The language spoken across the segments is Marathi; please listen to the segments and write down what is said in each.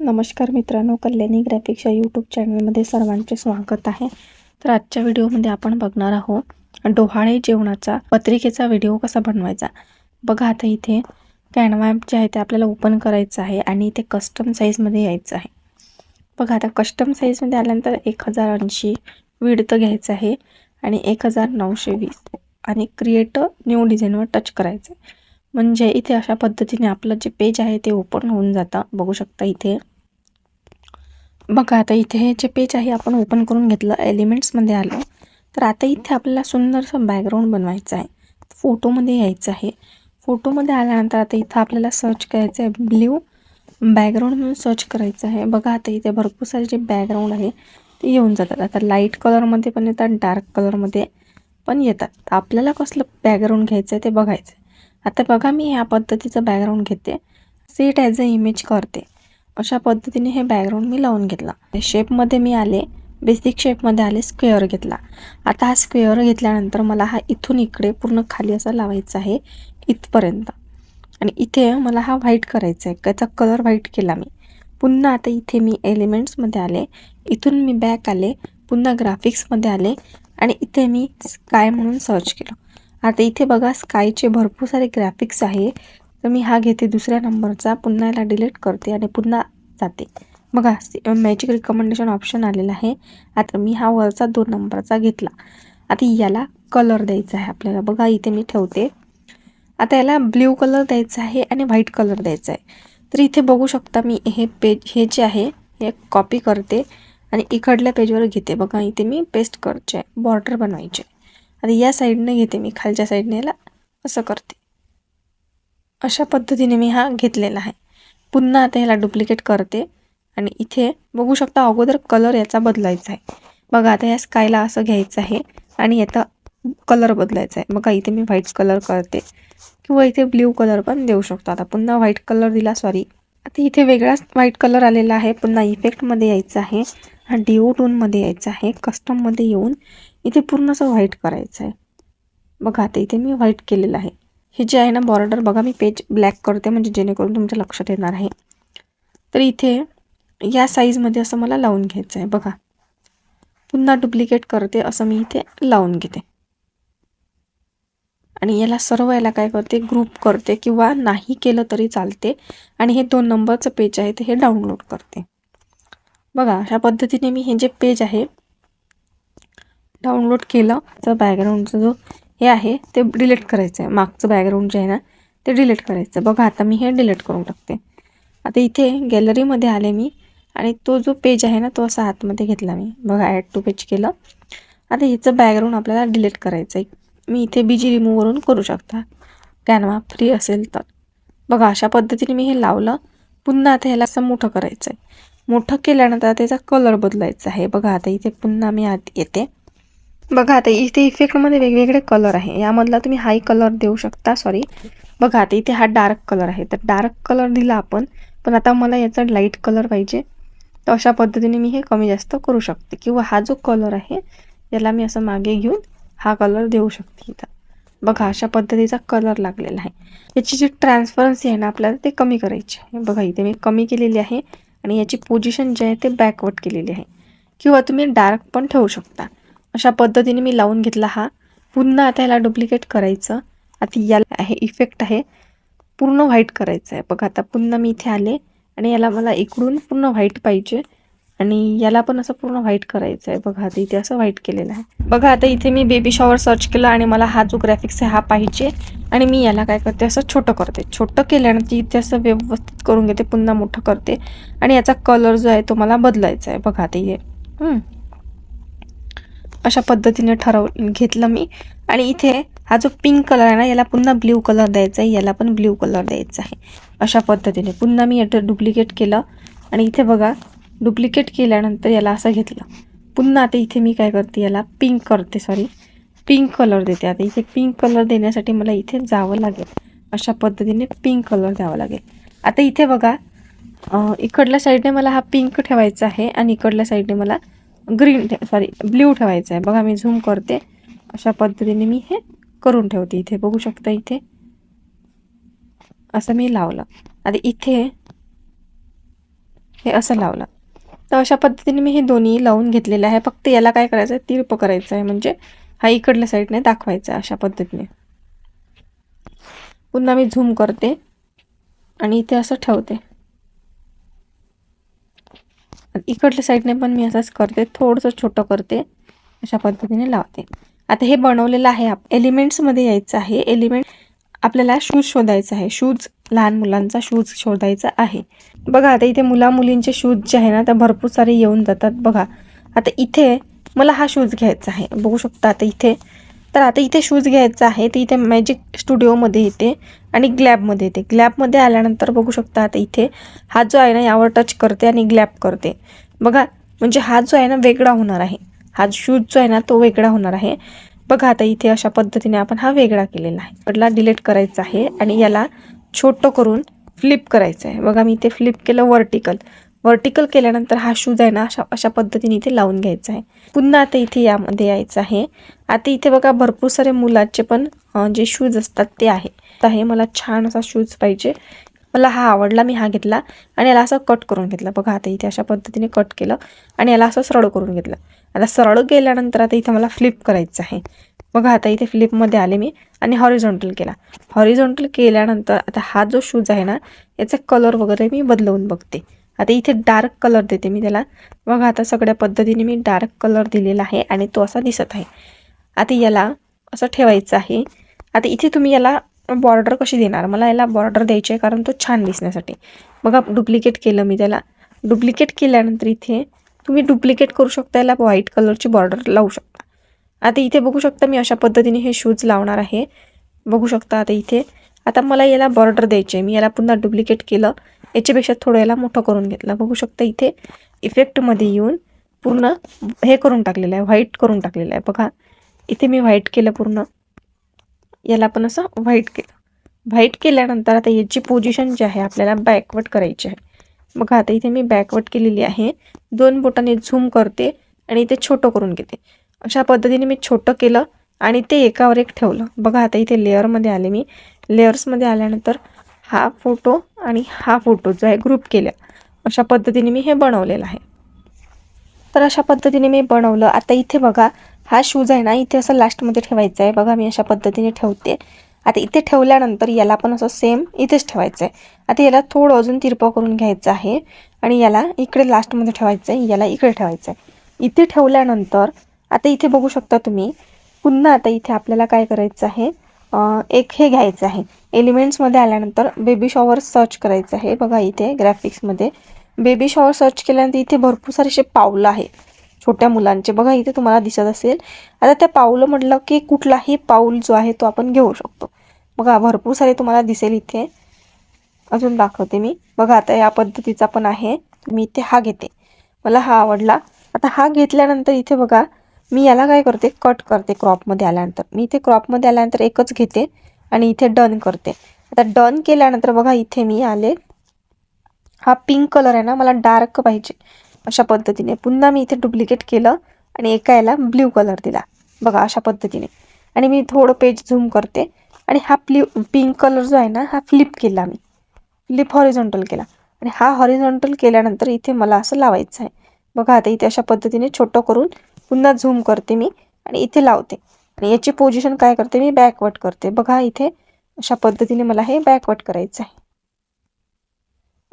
नमस्कार मित्रांनो कल्याणी ग्राफिक्सच्या यूट्यूब चॅनलमध्ये सर्वांचे स्वागत आहे. तर आजच्या व्हिडिओमध्ये आपण बघणार आहोत डोहाळे जेवणाचा पत्रिकेचा व्हिडिओ कसा बनवायचा. बघा आता इथे कॅनवा जे आहे ते आपल्याला ओपन करायचं आहे आणि इथे कस्टम साईजमध्ये यायचं आहे. बघा आता कस्टम साईजमध्ये आल्यानंतर एक हजार ऐंशी विडतं घ्यायचं आहे आणि एक हजार नऊशे वीस आणि क्रिएट न्यू डिझाईनवर टच करायचं आहे. म्हणजे इथे अशा पद्धतीने आपलं जे पेज आहे ते ओपन होऊन जातं. बघू शकता इथे. बघा आता इथे हे जे पेज आहे आपण ओपन करून घेतलं एलिमेंट्समध्ये आलं. तर आता इथे आपल्याला सुंदरसं बॅकग्राऊंड बनवायचं आहे. फोटोमध्ये यायचं आहे. फोटोमध्ये आल्यानंतर आता इथं आपल्याला सर्च करायचं आहे ब्ल्यू बॅकग्राऊंड म्हणून सर्च करायचं आहे. बघा आता इथे भरपूर सारे जे बॅकग्राऊंड आहे ते येऊन जातात. आता लाइट कलरमध्ये पण येतात डार्क कलरमध्ये पण येतात. आपल्याला कसलं बॅकग्राऊंड घ्यायचं आहे ते बघायचं आता बघा मी ह्या पद्धतीचं बॅकग्राऊंड घेते. सीट ॲज अ इमेज करते. अशा पद्धतीने हे बॅकग्राऊंड मी लावून घेतला. शेपमध्ये मी आले. बेसिक शेपमध्ये आले. स्क्वेअर घेतला. आता हा स्क्वेअर घेतल्यानंतर मला हा इथून इकडे पूर्ण खाली असा लावायचा आहे. इथपर्यंत. आणि इथे मला हा व्हाईट करायचा आहे. त्याचा कलर व्हाईट केला मी. पुन्हा आता इथे मी एलिमेंट्समध्ये आले. इथून मी बॅक आले. पुन्हा ग्राफिक्समध्ये आले. आणि इथे मी स्काय म्हणून सर्च केलं. आता इथे बघा स्कायचे भरपूर सारे ग्राफिक्स आहे. तर मी हा घेते दुसऱ्या नंबरचा पुन्हा याला डिलीट करते आणि पुन्हा जाते. बघा मॅजिक रिकमेंडेशन ऑप्शन आलेला आहे. आता मी हा वरचा दोन नंबरचा घेतला. आता याला कलर द्यायचा आहे आपल्याला. बघा इथे मी ठेवते. आता याला ब्ल्यू कलर द्यायचा आहे आणि व्हाईट कलर द्यायचा आहे. तर इथे बघू शकता मी हे पेज हे जे आहे हे कॉपी करते आणि इकडल्या पेजवर घेते. बघा इथे मी पेस्ट करते. बॉर्डर बनवायचे. आता या साईडने घेते मी खालच्या साईडने याला. असं करते. अशा पद्धतीने मी हा घेतलेला आहे. पुन्हा आता ह्याला डुप्लिकेट करते. आणि इथे बघू शकता अगोदर कलर याचा बदलायचा आहे. बघा आता या स्कायला असं घ्यायचं आहे आणि याचा कलर बदलायचा आहे. बघा इथे मी व्हाईट कलर करते. किंवा इथे ब्ल्यू कलर पण देऊ शकतो. आता पुन्हा व्हाईट कलर दिला सॉरी आता इथे वेगळाच व्हाईट कलर आलेला आहे. पुन्हा इफेक्टमध्ये यायचं आहे. हा डिओ टोनमध्ये यायचं आहे. कस्टममध्ये येऊन इथे पूर्ण असं व्हाईट करायचं आहे. बघा आता इथे मी व्हाईट केलेलं आहे. हे जे आहे ना बॉर्डर बघा मी पेज ब्लॅक करते म्हणजे जेणेकरून तुमच्या लक्षात येणार आहे. तर इथे या साईजमध्ये असं मला लावून घ्यायचं आहे. बघा. पुन्हा डुप्लिकेट करते असं मी इथे लावून घेते. आणि याला सर्व याला काय करते? ग्रुप करते किंवा नाही केलं तरी चालते. आणि हे दोन नंबरचं पेज आहे ते हे डाउनलोड करते. बघा अशा पद्धतीने मी हे जे पेज आहे डाउनलोड केलं तर बॅकग्राऊंडचा जो हे आहे ते डिलीट करायचं आहे मागचं बॅकग्राऊंड जे आहे ना ते डिलीट करायचं बघा आता मी हे डिलीट करून टाकते. आता इथे गॅलरीमध्ये आले मी आणि तो जो पेज आहे ना तो असा आतमध्ये घेतला मी. बघा ॲड टू पेज केलं. आता ह्याचं बॅकग्राऊंड आपल्याला डिलीट करायचं आहे मी इथे बीजी रिमूव्हवरून करू शकता. कॅनवा फ्री असेल तर. बघा अशा पद्धतीने मी हे लावलं. पुन्हा आता ह्याला असं मोठं करायचं आहे मोठं केल्यानंतर त्याचा कलर बदलायचा आहे. बघा आता इथे पुन्हा मी आत येते. बघा आता इथे इफेक्टमध्ये वेगवेगळे कलर आहे. यामधला तुम्ही हाय कलर देऊ शकता सॉरी बघा आता इथे हा डार्क कलर आहे. तर डार्क कलर दिला आपण पण आता मला याचा लाइट कलर पाहिजे. तर अशा पद्धतीने मी हे कमी जास्त करू शकते. किंवा हा जो कलर आहे याला मी असं मागे घेऊन हा कलर देऊ शकते इथं. बघा अशा पद्धतीचा कलर लागलेला आहे. याची जी ट्रान्सपरन्सी आहे ना आपल्याला ते कमी करायची आहे. बघा इथे मी कमी केलेली आहे आणि याची पोझिशन जे आहे ते बॅकवर्ड केलेली आहे. किंवा तुम्ही डार्क पण ठेवू शकता. अशा पद्धतीने मी लावून घेतला हा. पुन्हा आता याला डुप्लिकेट करायचं. आता याला आहे इफेक्ट आहे. पूर्ण व्हाईट करायचं आहे. बघा आता पुन्हा मी इथे आले आणि याला मला इकडून पूर्ण व्हाईट पाहिजे. आणि याला पण असं पूर्ण व्हाईट करायचं आहे. बघा आता इथे असं व्हाईट केलेलं आहे. बघा आता इथे मी बेबी शॉवर सर्च केलं आणि मला हा जो ग्राफिक्स आहे हा पाहिजे. आणि मी याला काय करते असं छोटं करते. छोटं केल्यानंतर इथे असं व्यवस्थित करून घेते पुन्हा मोठं करते. आणि याचा कलर जो आहे तो मला बदलायचा आहे. बघा आता इथे अशा पद्धतीने ठरव घेतलं मी. आणि इथे हा जो पिंक कलर आहे ना याला पुन्हा ब्ल्यू कलर द्यायचा आहे. याला पण ब्ल्यू कलर द्यायचा आहे. अशा पद्धतीने पुन्हा मी याचं डुप्लिकेट केलं. आणि इथे बघा डुप्लिकेट केल्यानंतर याला असं घेतलं. पुन्हा आता इथे मी काय करते याला पिंक करते सॉरी पिंक कलर देते. आता इथे पिंक कलर देण्यासाठी मला इथे जावं लागेल. अशा पद्धतीने पिंक कलर द्यावा लागेल. आता इथे बघा इकडल्या साईडने मला हा पिंक ठेवायचा आहे आणि इकडल्या साईडने मला ग्रीन सॉरी ब्ल्यू ठेवायचं आहे. बघा मी झूम करते. अशा पद्धतीने मी हे करून ठेवते इथे. बघू शकता इथे? असं मी लावलं. आता इथे हे असं लावलं. तर अशा पद्धतीने मी हे दोन्ही लावून घेतलेलं आहे. फक्त याला काय करायचं आहे? तिरप करायचं आहे. म्हणजे हा इकडल्या साईडने दाखवायचा आहे अशा पद्धतीने. पुन्हा मी झूम करते. आणि इथे असं ठेवते. इकडल्या साईडने पण मी असंच करते थोडंसं छोटं करते. अशा पद्धतीने लावते. आता हे बनवलेलं आहे आप एलिमेंट्समध्ये यायचं आहे. एलिमेंट आपल्याला शूज शोधायचा आहे. शूज लहान मुलांचा शूज शोधायचा आहे. बघा आता इथे मुला मुलींचे शूज जे आहे ना त्या भरपूर सारे येऊन जातात. बघा आता इथे मला हा शूज घ्यायचा आहे. बघू शकता आता इथे तर आता इथे शूज घ्यायचा आहे. तर इथे मॅजिक स्टुडिओमध्ये येते आणि ग्लॅबमध्ये येते ग्लॅबमध्ये आल्यानंतर बघू शकता आता इथे हा जो आहे ना यावर टच करते आणि ग्लॅब करते. बघा म्हणजे हा जो आहे ना वेगळा होणार आहे. हा शूज जो आहे ना तो वेगळा होणार आहे. बघा आता इथे अशा पद्धतीने आपण हा वेगळा केलेला आहे. कडला डिलीट करायचा आहे आणि याला छोटं करून फ्लिप करायचं आहे. बघा मी इथे फ्लिप केलं वर्टिकल वर्टिकल केल्यानंतर हा शूज आहे ना अशा अशा पद्धतीने इथे लावून घ्यायचा आहे. पुन्हा आता इथे यामध्ये यायचं आहे. आता इथे बघा भरपूर सारे मुलाचे पण जे शूज असतात ते आहे. तर मला छान असा शूज पाहिजे. मला हा आवडला मी हा घेतला आणि याला असं कट करून घेतला. बघा आता इथे अशा पद्धतीने कट केलं आणि याला असं सरळ करून घेतलं. आता सरळ गेल्यानंतर आता इथे मला फ्लिप करायचं आहे. बघा आता इथे फ्लिपमध्ये आले मी आणि हॉरिझॉन्टल केला. हॉरिझॉन्टल केल्यानंतर आता हा जो शूज आहे ना याचा कलर वगैरे मी बदलवून बघते. आता इथे डार्क कलर देते मी त्याला. बघा आता सगळ्या पद्धतीने मी डार्क कलर दिलेला आहे आणि तो असा दिसत आहे. आता याला असं ठेवायचं आहे. आता इथे तुम्ही याला बॉर्डर कशी देणार? मला याला बॉर्डर द्यायची आहे कारण तो छान दिसण्यासाठी. बघा डुप्लिकेट केलं मी त्याला. डुप्लिकेट केल्यानंतर इथे तुम्ही डुप्लिकेट करू शकता याला व्हाईट कलरची बॉर्डर लावू शकता. आता इथे बघू शकता मी अशा पद्धतीने हे शूज लावणार आहे. बघू शकता आता इथे. आता मला याला बॉर्डर द्यायची आहे. मी याला पुन्हा डुप्लिकेट केलं. याच्यापेक्षा थोडं याला मोठं करून घेतलं. बघू शकता इथे इफेक्टमध्ये येऊन पूर्ण हे करून टाकलेलं आहे व्हाईट करून टाकलेलं आहे. बघा इथे मी व्हाईट केलं पूर्ण. याला पण असं व्हाईट केलं. व्हाईट केल्यानंतर आता याची पोझिशन जी आहे आपल्याला बॅकवर्ड करायची आहे. बघा आता इथे मी बॅकवर्ड केलेली आहे. दोन बोटाने झूम करते आणि इथे छोटं करून घेते. अशा पद्धतीने मी छोटं केलं आणि ते एकावर एक ठेवलं. बघा आता इथे लेअरमध्ये आले मी. लेअर्समध्ये आल्यानंतर हा फोटो आणि हा फोटो जो आहे ग्रुप केल्या. अशा पद्धतीने मी हे बनवलेलं आहे. तर अशा पद्धतीने मी बनवलं. आता इथे बघा हा शूज आहे ना इथे असं लास्टमध्ये ठेवायचा आहे. बघा मी अशा पद्धतीने ठेवते. आता इथे ठेवल्यानंतर याला पण असं सेम इथेच ठेवायचं आहे. आता याला थोडं अजून तिरपं करून घ्यायचं आहे. आणि याला इकडे लास्टमध्ये ठेवायचं आहे. याला इकडे ठेवायचं आहे. इथे ठेवल्यानंतर आता इथे बघू शकता तुम्ही पुन्हा आता इथे आपल्याला काय करायचं आहे? एक हे घ्यायचं आहे. एलिमेंट्समध्ये आल्यानंतर बेबी शॉवर सर्च करायचं आहे. बघा इथे ग्राफिक्समध्ये बेबी शॉवर सर्च केल्यानंतर इथे भरपूर सारे असे पावलं आहे छोट्या मुलांचे. बघा इथे तुम्हाला दिसत असेल. आता त्या पाऊलं म्हटलं की कुठलाही पाऊल जो आहे तो आपण घेऊ शकतो. बघा भरपूर सारे तुम्हाला दिसेल इथे. अजून दाखवते मी. बघा आता या पद्धतीचा पण आहे. मी इथे हा घेते. मला हा आवडला. आता हा घेतल्यानंतर इथे बघा मी याला काय करते? कट करते क्रॉपमध्ये आल्यानंतर. मी इथे क्रॉपमध्ये आल्यानंतर एकच घेते. आणि इथे डन करते. आता डन केल्यानंतर बघा इथे मी आले. हा पिंक कलर आहे ना मला डार्क पाहिजे अशा पद्धतीने. पुन्हा मी इथे डुप्लिकेट केलं आणि एका याला ब्ल्यू कलर दिला. बघा अशा पद्धतीने. आणि मी थोडं पेज झूम करते. आणि हा प्ल्यू पिंक कलर जो आहे ना हा फ्लिप केला मी. फ्लिप हॉरिझॉन्टल केला. आणि हा हॉरिझॉन्टल केल्यानंतर इथे मला असं लावायचं आहे. बघा आता इथे अशा पद्धतीने छोटं करून पुन्हा झूम करते मी आणि इथे लावते. याची पोझिशन काय करते? मी बॅकवर्ड करते. बघा इथे अशा पद्धतीने मला हे बॅकवर्ड करायचं आहे.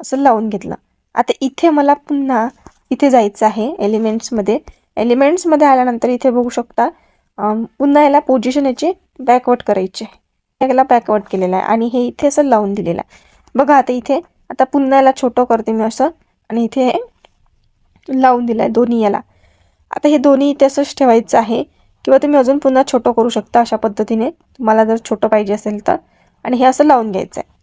असं लावून घेतलं. आता इथे मला पुन्हा इथे जायचं आहे एलिमेंट्समध्ये एलिमेंट्समध्ये आल्यानंतर इथे बघू शकता पुन्हा याला पोझिशन याची बॅकवर्ड करायची आहे. याला बॅकवर्ड केलेलं आहे. आणि हे इथे असं लावून दिलेलं आहे. बघा आता इथे आता पुन्हा याला छोटं करते मी असं. आणि इथे लावून दिलं आहे दोन्ही याला. आता हे दोन्ही इथे असंच ठेवायचं आहे. किंवा तुम्ही अजून पुन्हा छोटं करू शकता अशा पद्धतीने. तुम्हाला जर छोटं पाहिजे असेल तर. आणि हे असं लावून घ्यायचं आहे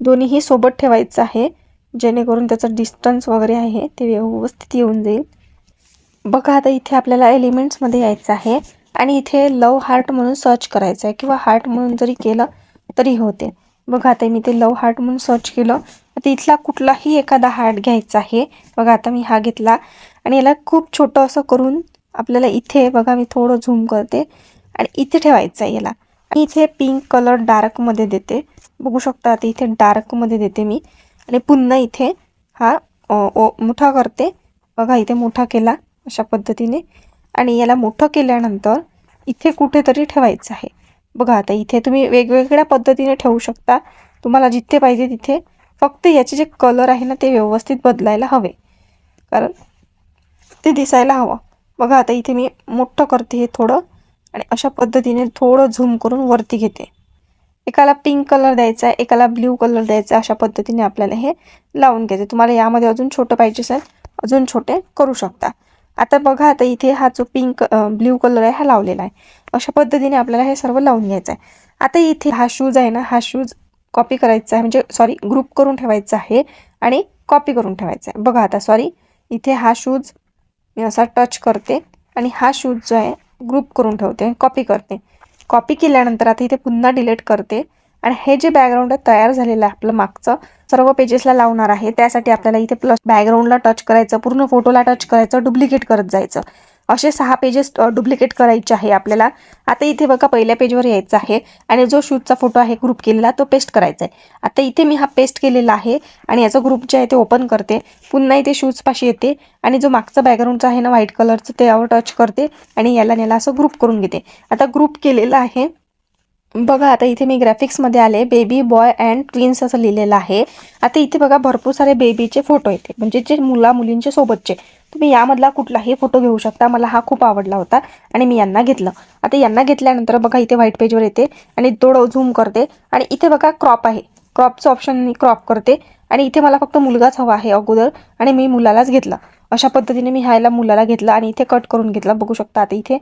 दोन्हीही सोबत ठेवायचं आहे. जेणेकरून त्याचं डिस्टन्स वगैरे आहे ते व्यवस्थित येऊन जाईल. बघा आता इथे आपल्याला एलिमेंट्समध्ये यायचं आहे. आणि इथे लव हार्ट म्हणून सर्च करायचं आहे किंवा हार्ट म्हणून जरी केलं तरी होते. बघा आता मी ते लव हार्ट म्हणून सर्च केलं. आता इथला कुठलाही एखादा हार्ट घ्यायचा आहे. बघा आता मी हा घेतला. आणि याला खूप छोटं असं करून आपल्याला इथे बघा मी थोडं झूम करते. आणि इथे ठेवायचं आहे याला. आणि इथे पिंक कलर डार्कमध्ये देते. बघू शकता आता इथे डार्कमध्ये देते मी. आणि पुन्हा इथे हा ओ, ओ मोठा करते. बघा इथे मोठा केला अशा पद्धतीने. आणि याला मोठं केल्यानंतर इथे कुठेतरी ठेवायचं आहे. बघा आता इथे तुम्ही वेगवेगळ्या पद्धतीने ठेवू शकता. तुम्हाला जिथे पाहिजे तिथे फक्त याचे जे कलर आहे ना ते व्यवस्थित बदलायला हवे. कारण ते दिसायला हवं. बघा आता इथे मी मोठं करते हे थोडं आणि अशा पद्धतीने थोडं झूम करून वरती घेते. एकाला पिंक कलर द्यायचा आहे एकाला ब्ल्यू कलर द्यायचा आहे अशा पद्धतीने आपल्याला हे लावून घ्यायचं तुम्हाला यामध्ये अजून छोटं पाहिजे असेल अजून छोटे करू शकता. आता बघा आता इथे हा जो पिंक ब्ल्यू कलर आहे हा लावलेला आहे. अशा पद्धतीने आपल्याला हे सर्व लावून घ्यायचं आहे. आता इथे हा शूज आहे ना हा शूज कॉपी करायचा आहे म्हणजे सॉरी ग्रुप करून ठेवायचा आहे आणि कॉपी करून ठेवायचा आहे. बघा आता सॉरी इथे हा शूज मी असा टच करते आणि हा शूज जो आहे ग्रुप करून ठेवते कॉपी करते. कॉपी केल्यानंतर आता इथे पुन्हा डिलीट करते आणि हे जे बॅकग्राऊंड तयार झालेलं आहे आपलं मागचं सर्व पेजेसला लावणार आहे. त्यासाठी आपल्याला इथे प्लस बॅकग्राऊंडला टच करायचं पूर्ण फोटोला टच करायचं डुप्लिकेट करत जायचं. असे सहा पेजेस डुप्लिकेट करायचे आहे आपल्याला. आता इथे बघा पहिल्या पेजवर यायचं आहे आणि जो शूटचा फोटो आहे ग्रुप केलेला तो पेस्ट करायचा आहे. आता इथे मी हा पेस्ट केलेला आहे आणि याचा ग्रुप जे आहे ते ओपन करते. पुन्हा इथे शूजपाशी येते आणि जो मागचा बॅकग्राऊंडचा आहे ना व्हाईट कलरचं त्यावर टच करते आणि याला नेला असं ग्रुप करून घेते. आता ग्रुप केलेलं आहे. बघा आता इथे मी ग्राफिक्समध्ये आले. बेबी बॉय अँड ट्विन्स असं लिहिलेलं आहे. आता इथे बघा भरपूर सारे बेबीचे फोटो येते. म्हणजे जे मुला मुलींचे सोबतचे. तुम्ही यामधला कुठलाही फोटो घेऊ शकता. मला हा खूप आवडला होता आणि मी यांना घेतलं. आता यांना घेतल्यानंतर बघा इथे व्हाईट पेजवर येते आणि थोडं झूम करते. आणि इथे बघा क्रॉप आहे. क्रॉपचं ऑप्शन मी क्रॉप करते. आणि इथे मला फक्त मुलगाच हवा आहे अगोदर आणि मी मुलालाच घेतला. अशा पद्धतीने मी ह्याला मुलाला घेतला आणि इथे कट करून घेतला. बघू शकता आता इथे.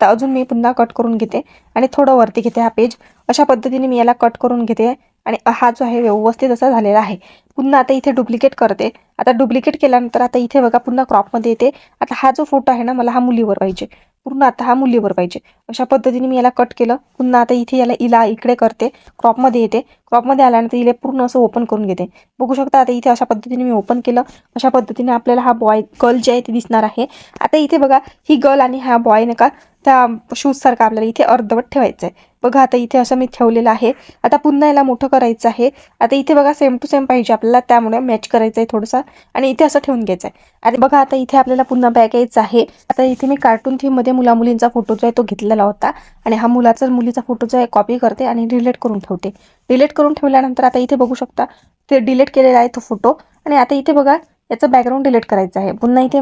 तर अजून मी पुन्हा कट करून घेते आणि थोडं वरती घेते हा पेज अशा पद्धतीने मी याला कट करून घेते. आणि हा जो आहे व्यवस्थित असा झालेला आहे. पुन्हा आता इथे डुप्लिकेट करते. आता डुप्लिकेट केल्यानंतर आता इथे बघा पुन्हा क्रॉपमध्ये येते. आता हा जो फोटो आहे ना मला हा मुलीवर पाहिजे. पूर्ण आता हा मुलीवर पाहिजे. अशा पद्धतीने मी याला कट केलं. पुन्हा आता इथे याला इला इकडे करते. क्रॉपमध्ये येते. क्रॉपमध्ये आल्यानंतर इले पूर्ण असं ओपन करून घेते. बघू शकता आता इथे अशा पद्धतीने मी ओपन केलं. अशा पद्धतीने आपल्याला हा बॉय गर्ल जे आहे ते दिसणार आहे. आता इथे बघा ही गर्ल आणि हा बॉय नका त्या शूजसारखा आपल्याला इथे अर्धवट ठेवायचं आहे बघा आता इथे असं मी ठेवलेलं आहे. आता पुन्हा याला मोठं करायचं आहे. आता इथे बघा सेम टू सेम पाहिजे आपल्याला. त्यामुळे मॅच करायचं आहे थोडंसं. आणि इथे असं ठेवून घ्यायचं आहे आणि बघा आता इथे आपल्याला पुन्हा बॅग यायचं आहे. आता इथे मी कार्टून थीममध्ये मुला मुलींचा फोटो जो आहे तो घेतलेला होता. आणि हा मुलाचा मुलीचा फोटो जो आहे कॉपी करते आणि रिलेट करून ठेवते. डिलीट करून ठेवल्यानंतर आता इथे बघू शकता ते डिलीट केलेला आहे तो फोटो. आणि आता इथे बघा याचं बॅकग्राऊंड डिलीट करायचं आहे. पुन्हा इथे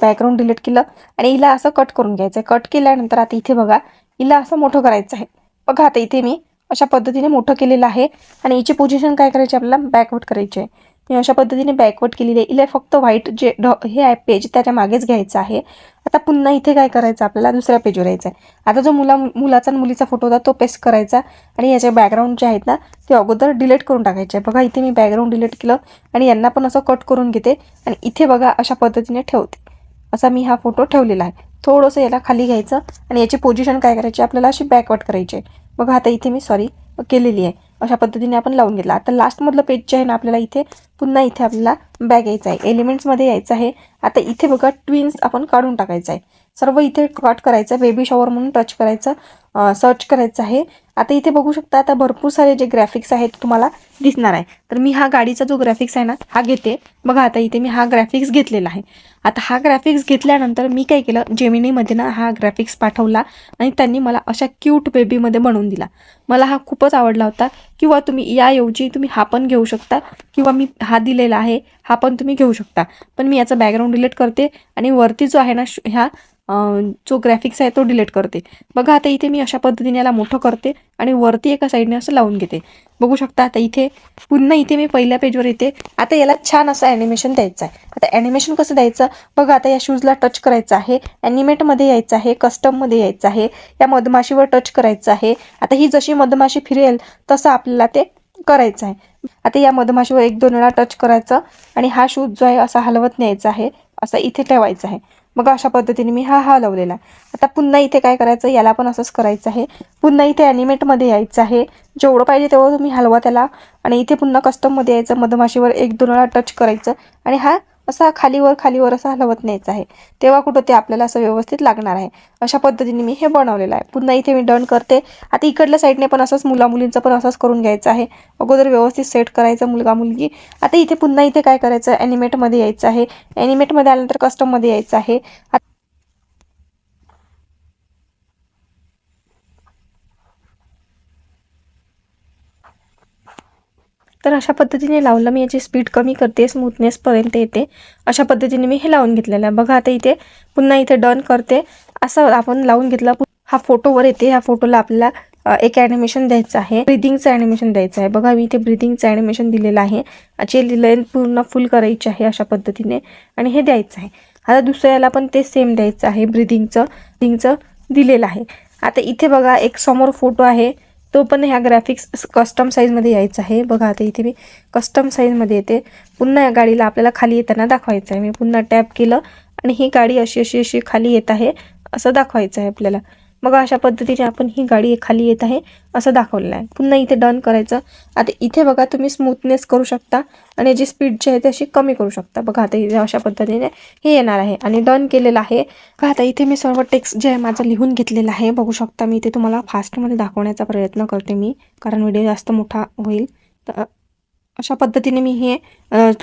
बॅकग्राऊंड डिलीट केलं आणि हिला असं कट करून घ्यायचं आहे. कट केल्यानंतर आता इथे बघा हिला असं मोठं करायचं आहे. बघा आता इथे मी अशा पद्धतीने मोठं केलेलं आहे. आणि हिची पोझिशन काय करायची आपल्याला? बॅकवर्ड करायची आहे. मी अशा पद्धतीने बॅकवर्ड केलेली आहे. इला फक्त व्हाईट जे ढ हे आहे पेज त्याच्या मागेच घ्यायचं आहे. आता पुन्हा इथे काय करायचं? आपल्याला दुसऱ्या पेजवर यायचं आहे. आता जो मुला मुलाचा आणि मुलीचा फोटो होता तो पेस्ट करायचा आणि याचे बॅकग्राऊंड जे आहेत ना ते अगोदर डिलीट करून टाकायचे आहे. बघा इथे मी बॅकग्राऊंड डिलीट केलं आणि यांना पण असं कट करून घेते आणि इथे बघा अशा पद्धतीने ठेवते. असा मी हा फोटो ठेवलेला आहे. थोडंसं याला खाली घ्यायचं आणि याची पोझिशन काय करायची? आपल्याला अशी बॅकवर्ड करायची आहे. बघा आता इथे मी सॉरी केलेली आहे. अशा पद्धतीने आपण लावून घेतला. आता लास्टमधलं पेज जे आहे ना आपल्याला इथे पुन्हा इथे आपल्याला बॅग यायचं आहे. एलिमेंट्समध्ये यायचं आहे. आता इथे बघा ट्विन्स आपण काढून टाकायचं आहे. सर्व इथे कट करायचं बेबी शॉवर म्हणून टच करायचं सर्च करायचं आहे. आता इथे बघू शकता आता भरपूर सारे जे ग्राफिक्स आहेत तुम्हाला दिसणार आहे. तर मी हा गाडीचा जो ग्राफिक्स आहे ना हा घेते. बघा आता इथे मी हा ग्राफिक्स घेतलेला आहे. आता हा ग्राफिक्स घेतल्यानंतर मी काय केलं जेमिनीमध्ये ना हा ग्राफिक्स पाठवला आणि त्यांनी मला अशा क्यूट बेबीमध्ये बनवून दिला. मला हा खूपच आवडला होता. किंवा तुम्ही याऐवजी तुम्ही हा पण घेऊ शकता किंवा मी हा दिलेला आहे हा पण तुम्ही घेऊ शकता. पण मी याचा बॅकग्राऊंड डिलीट करते आणि वरती जो आहे ना श- ह्या जो ग्राफिक्स आहे तो डिलीट करते. बघा आता इथे मी अशा पद्धतीने याला मोठं करते आणि वरती एका साईडने असं लावून घेते. बघू शकता आता इथे पुन्हा इथे मी पहिल्या पेजवर येते. आता याला छान असं ॲनिमेशन द्यायचं आहे. आता ॲनिमेशन कसं द्यायचं? बघा आता या शूजला टच करायचं आहे. ॲनिमेटमध्ये यायचं आहे. कस्टममध्ये यायचं आहे. या मधमाशीवर टच करायचं आहे. आता ही जशी मधमाशी फिरेल तसं आपल्याला ते करायचं आहे. आता या मधमाशीवर एक दोन वेळा टच करायचं आणि हा शूज जो आहे असा हलवत न्यायचा आहे. असा इथे ठेवायचा आहे. मग अशा पद्धतीने मी हा हलवलेला आहे. आता पुन्हा इथे काय करायचं याला पण असंच करायचं आहे. पुन्हा इथे ॲनिमेटमध्ये यायचं आहे. जेवढं पाहिजे तेवढं तुम्ही हलवा त्याला आणि इथे पुन्हा कस्टममध्ये यायचं. मधमाशीवर एक दोन वेळा टच करायचं आणि हा असा खालीवर खालीवर असा हलवत न्यायचा आहे. तेव्हा कुठं ते आपल्याला असं व्यवस्थित लागणार आहे. अशा पद्धतीने मी हे बनवलेलं आहे. पुन्हा इथे मी डन करते. आता इकडल्या साईडने पण असंच मुला मुलींचं पण असंच करून घ्यायचं आहे. अगोदर व्यवस्थित सेट करायचं मुलगा मुलगी आता इथे पुन्हा इथे काय करायचं? ॲनिमेटमध्ये यायचं आहे. ॲनिमेटमध्ये आल्यानंतर कस्टममध्ये यायचं आहे. तर अशा पद्धतीने लावलं मी याची स्पीड कमी करते स्मूथनेसपर्यंत येते. अशा पद्धतीने मी हे लावून घेतलेलं आहे. बघा आता इथे पुन्हा इथे डन करते. असं आपण लावून घेतला हा फोटोवर येते. ह्या फोटोला आपल्याला एक ॲनिमेशन द्यायचं आहे. ब्रिदिंगचं ॲनिमेशन द्यायचं आहे. बघा मी इथे ब्रिदिंगचं ॲनिमेशन दिलेलं आहे. याची लेंथ पूर्ण फुल करायची आहे अशा पद्धतीने. आणि हे द्यायचं आहे. आता दुसऱ्याला पण ते सेम द्यायचं आहे. ब्रिदिंगचं ब्रिदिंगचं दिलेलं आहे. आता इथे बघा एक समोर फोटो आहे. तो पण ह्या ग्राफिक्स कस्टम साईजमध्ये यायचा आहे. बघा आता इथे मी कस्टम साईजमध्ये येते. पुन्हा या गाडीला आपल्याला खाली येताना दाखवायचं आहे मी पुन्हा टॅप केलं आणि ही गाडी अशी अशी अशी खाली येत आहे. असं दाखवायचं आहे आपल्याला. मग अशा पद्धतीने आपण ही गाडी खाली येत आहे असं दाखवलेलं आहे. पुन्हा इथे डन करायचं. आता इथे बघा तुम्ही स्मूथनेस करू शकता आणि जी स्पीड जी आहे ती अशी कमी करू शकता. बघा आता इथे अशा पद्धतीने हे येणार आहे आणि डन केलेलं आहे. बघा आता इथे मी सर्व टेक्स्ट जे आहे माझं लिहून घेतलेलं आहे. बघू शकता मी इथे तुम्हाला फास्टमध्ये दाखवण्याचा प्रयत्न करते मी कारण व्हिडिओ जास्त मोठा होईल. तर अशा पद्धतीने मी हे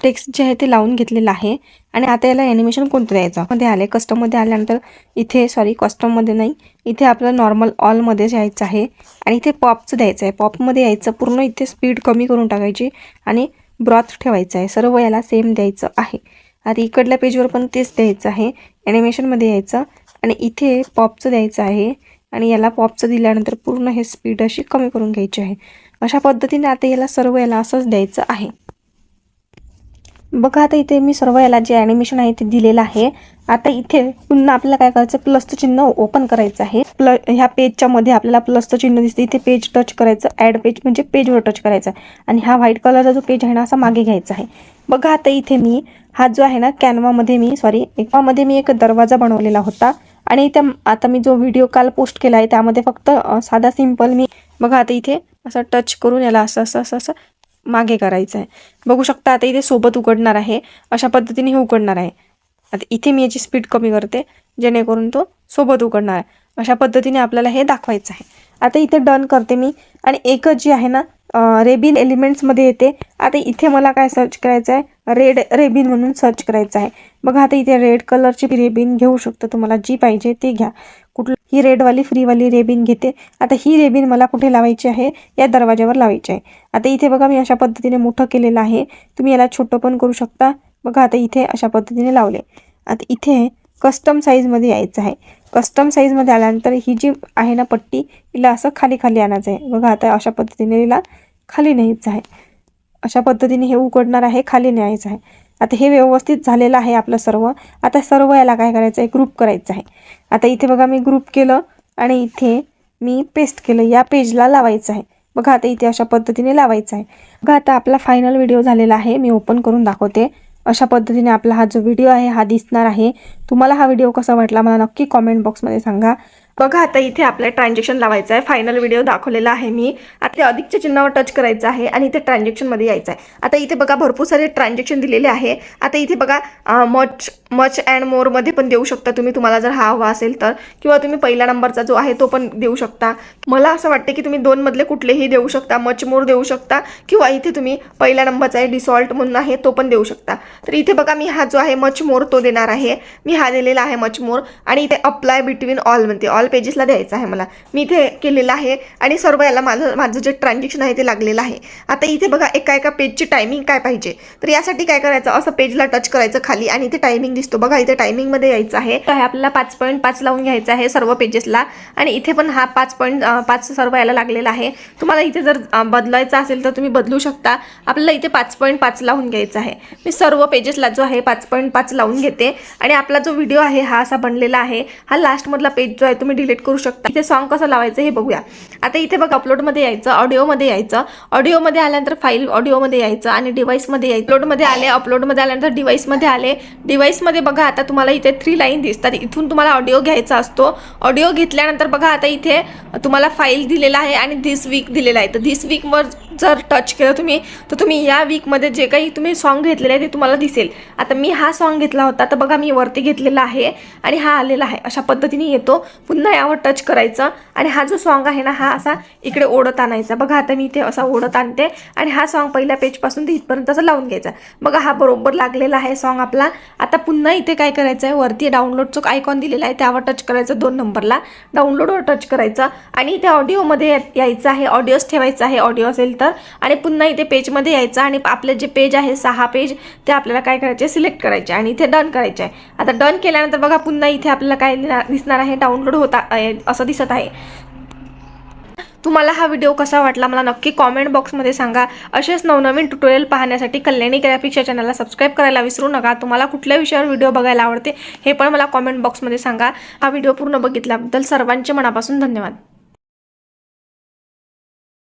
टेक्स्ट जे आहे ते लावून घेतलेलं आहे. आणि आता याला ॲनिमेशन कोणतं द्यायचं? मध्ये आले कस्टममध्ये आल्यानंतर इथे सॉरी कस्टममध्ये नाही. इथे आपलं नॉर्मल ऑलमध्ये जायचं आहे. आणि इथे पॉपचं द्यायचं आहे. पॉपमध्ये यायचं पूर्ण इथे स्पीड कमी करून टाकायची आणि ब्रॉथ ठेवायचं आहे. सर्व याला सेम द्यायचं आहे. आता इकडल्या पेजवर पण तेच द्यायचं आहे. ॲनिमेशनमध्ये यायचं. आणि इथे पॉपचं द्यायचं आहे. आणि याला पॉपचं दिल्यानंतर पूर्ण हे स्पीड अशी कमी करून घ्यायची आहे. अशा पद्धतीने आता याला सर्व याला असंच द्यायचं आहे. बघा आता इथे मी सर्व याला जे ॲनिमेशन आहे ते दिलेलं आहे. आता इथे पुन्हा आपल्याला काय करायचं प्लसचं चिन्ह ओपन करायचं आहे. प्ल ह्या पेजच्या मध्ये आपल्याला प्लसचं चिन्ह दिसते. इथे पेज टच करायचं ॲड पेज म्हणजे पेजवर टच करायचं. आणि हा व्हाईट कलरचा जो पेज आहे ना असा मागे घ्यायचा आहे. बघा आता इथे मी हा जो आहे ना कॅनवामध्ये मी सॉरी एकवामध्ये मी एक दरवाजा बनवलेला होता. आणि त्या आता मी जो व्हिडिओ काल पोस्ट केला आहे त्यामध्ये फक्त साधा सिंपल मी बघा आता इथे असं टच करून याला असं असं असं असं मागे करायचं आहे बघू शकता आता इथे सोबत उघडणार आहे. अशा पद्धतीने हे उघडणार आहे. आता इथे मी याची स्पीड कमी करते जेणेकरून तो सोबत उघडणार आहे. अशा पद्धतीने आपल्याला हे दाखवायचं आहे. आता इथे डन करते मी. आणि एकच जी आहे ना रेबिन एलिमेंट्समध्ये येते. आता इथे मला काय सर्च करायचं आहे? रेड रेबिन म्हणून सर्च करायचं आहे. बघा आता इथे रेड कलरची रेबिन घेऊ शकतो तुम्हाला. जी पाहिजे ती घ्या. कुठलं? ही रेडवाली फ्रीवाली रेबिन घेते. आता ही रेबिन मला कुठे लावायची आहे? या दरवाज्यावर लावायची आहे. आता इथे बघा मी अशा पद्धतीने मोठं केलेलं आहे. तुम्ही याला छोटं पण करू शकता. बघा आता इथे अशा पद्धतीने लावले. आता इथे कस्टम साईजमध्ये यायचं आहे. कस्टम साईजमध्ये आल्यानंतर ही जी आहे ना पट्टी हिला असं खाली खाली आणायचं आहे. बघा आता अशा पद्धतीने हिला खाली न्यायचं आहे. अशा पद्धतीने हे उघडणार आहे खाली न्यायचं आहे. आता हे व्यवस्थित झालेलं आहे आपलं सर्व. आता सर्व याला काय करायचं? आहे ग्रुप करायचं आहे. आता इथे बघा मी ग्रुप केलं आणि इथे मी पेस्ट केलं. या पेजला लावायचं आहे. बघा आता इथे अशा पद्धतीने लावायचं आहे. बघा आता आपला फायनल व्हिडिओ झालेला आहे. मी ओपन करून दाखवते. अशा पद्धतीने आपला हा जो व्हिडिओ आहे हा दिसणार आहे. तुम्हाला हा व्हिडिओ कसा वाटला मला नक्की कॉमेंट बॉक्समध्ये सांगा. बघा आता इथे आपल्या ट्रान्झॅक्शन लावायचं आहे. फायनल व्हिडिओ दाखवलेला आहे मी. आता अधिकच्या चिन्हावर टच करायचं आहे आणि इथे ट्रान्झॅक्शनमध्ये यायचं आहे. आता इथे बघा भरपूर सारे ट्रान्झॅक्शन दिलेले आहे. आता इथे बघा मच मच अँड मोरमध्ये पण देऊ शकता तुम्ही. तुम्हाला जर हा हवा असेल तर. किंवा तुम्ही पहिल्या नंबरचा जो आहे तो पण देऊ शकता. मला असं वाटतं की तुम्ही दोनमधले कुठलेही देऊ शकता. मच मोर देऊ शकता. किंवा इथे तुम्ही पहिल्या नंबरचा आहे डिसॉल्ट म्हणून आहे तो पण देऊ शकता. तर इथे बघा मी हा जो आहे मच मोर तो देणार आहे. मी हा दिलेला आहे मच मोर आणि इथे अप्लाय बिटवीन ऑल म्हणते. ऑल पेजेसला द्यायचं आहे मला. मी इथे केलेलं आहे आणि सर्व याला माझं माझं जे ट्रान्झॅक्शन आहे ते लागलेलं आहे. आता इथे बघा एका एका पेजची टायमिंग काय पाहिजे? तर यासाठी काय करायचं? असं पेजला टच करायचं खाली आणि इथे टायमिंग दिसतो. बघा इथे टायमिंगमध्ये यायचं आहे. तर हे आपल्याला पाच पॉईंट पाच लावून घ्यायचं आहे सर्व पेजेसला आणि इथे पण हा पाच पॉईंट पाच सर्व याला लागलेला आहे. तुम्हाला इथे जर बदलायचं असेल तर तुम्ही बदलू शकता. आपल्याला इथे पाच पॉईंट पाच लावून घ्यायचं आहे. मी सर्व पेजेसला जो आहे पाच पॉईंट पाच लावून घेते. आणि आपला जो व्हिडिओ आहे हा असा बनलेला आहे. हा लास्टमधला पेज जो आहे तुम्ही डिलीट करू शकता. इथे सॉन्ग कसं लावायचं हे बघूया. आता इथे बघा अपलोडमध्ये यायचं ऑडिओमध्ये यायचं. ऑडिओमध्ये आल्यानंतर फाईल ऑडिओमध्ये यायचं आणि डिव्हाइसमध्ये यायचं. अपलोडमध्ये आले अपलोडमध्ये आल्यानंतर डिव्हाइसमध्ये आले. डिव्हाइसमध्ये बघा आता तुम्हाला इथे थ्री लाईन दिसतात. इथून तुम्हाला ऑडिओ घ्यायचा असतो. ऑडिओ घेतल्यानंतर बघा आता इथे तुम्हाला फाईल दिलेला आहे आणि धिस वीक दिलेला आहे. तर धिस वीकवर जर टच केलं तुम्ही तर तुम्ही या वीकमध्ये जे काही तुम्ही सॉन्ग घेतलेलं आहे ते तुम्हाला दिसेल. आता मी हा सॉन्ग घेतला होता तर बघा मी वरती घेतलेला आहे आणि हा आलेला आहे. अशा पद्धतीने येतो. पुन्हा यावर टच करायचं. आणि हा जो सॉन्ग आहे ना हा असा इकडे ओढत आणायचा. बघा आता मी इथे असा ओढत आणते आणि हा सॉन्ग पहिल्या पेजपासून ते इथपर्यंत असं लावून घ्यायचा. बघा हा बरोबर लागलेला आहे सॉन्ग आपला. आता पुन्हा इथे काय करायचं आहे वरती डाउनलोडचं आयकॉन दिलेला आहे. त्यावर टच करायचं दोन नंबरला डाउनलोडवर टच करायचं आणि इथे ऑडिओमध्ये यायचं आहे. ऑडिओच ठेवायचं आहे. ऑडिओ असेल तर. आणि पुन्हा इथे पेजमध्ये यायचं आणि आपलं जे पेज आहे सहा पेज ते आपल्याला काय करायचे? सिलेक्ट करायचे आणि इथे डन करायचे. आहे आता डन केल्यानंतर बघा पुन्हा इथे आपल्याला काय दिसणार आहे? डाउनलोड होता असं दिसत आहे. तुम्हाला हा व्हिडिओ कसा वाटला मला नक्की कॉमेंट बॉक्समध्ये सांगा. असेच नवनवीन ट्युटोरियल पाहण्यासाठी कल्याणी ग्राफिक्सच्या चॅनलला सबस्क्राईब करायला विसरू नका. तुम्हाला कुठल्या विषयावर व्हिडिओ बघायला आवडते हे पण मला कॉमेंट बॉक्समध्ये सांगा. हा व्हिडिओ पूर्ण बघितल्याबद्दल सर्वांचे मनापासून धन्यवाद.